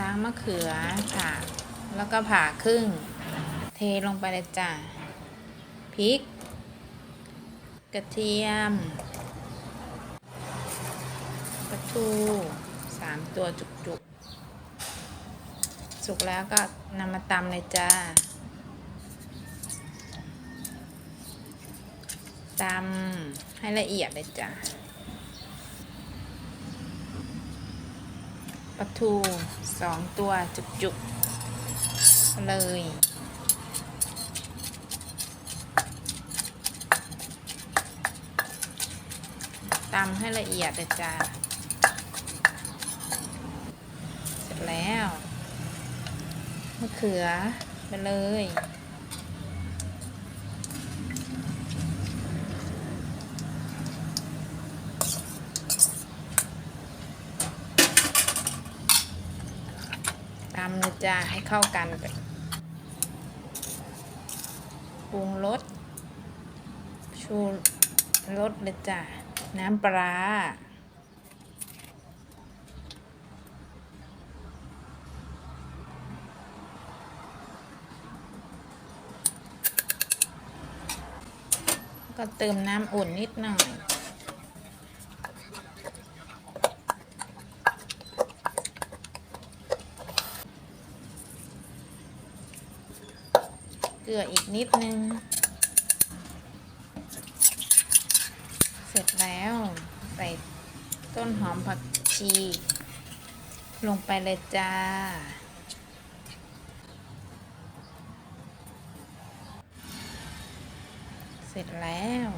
ล้างมะเขือผ่าแล้วก็ผ่าครึ่ง เทลงไปเลยจ้ะพริก กระเทียมปลาทูสามตัวจุกๆ สุกแล้วก็นำมาตำเลยจ้าตำให้ละเอียดเลยจ้ะ ปลาทูสองตัวจุกๆ เลย ตำให้ละเอียดเลยจ้าเสร็จแล้วมะเขือไปเลยำเลยจ้าให้เข้ากันไปปรุงรสชูรสเลยจ้าน้ำปลาร้าก็เติมน้ำอุ่นนิดหน่อย เกลืออีกนิดนึง เสร็จแล้วใส่ต้นหอมผักชี ลงไปเลยจ้า เสร็จแล้ว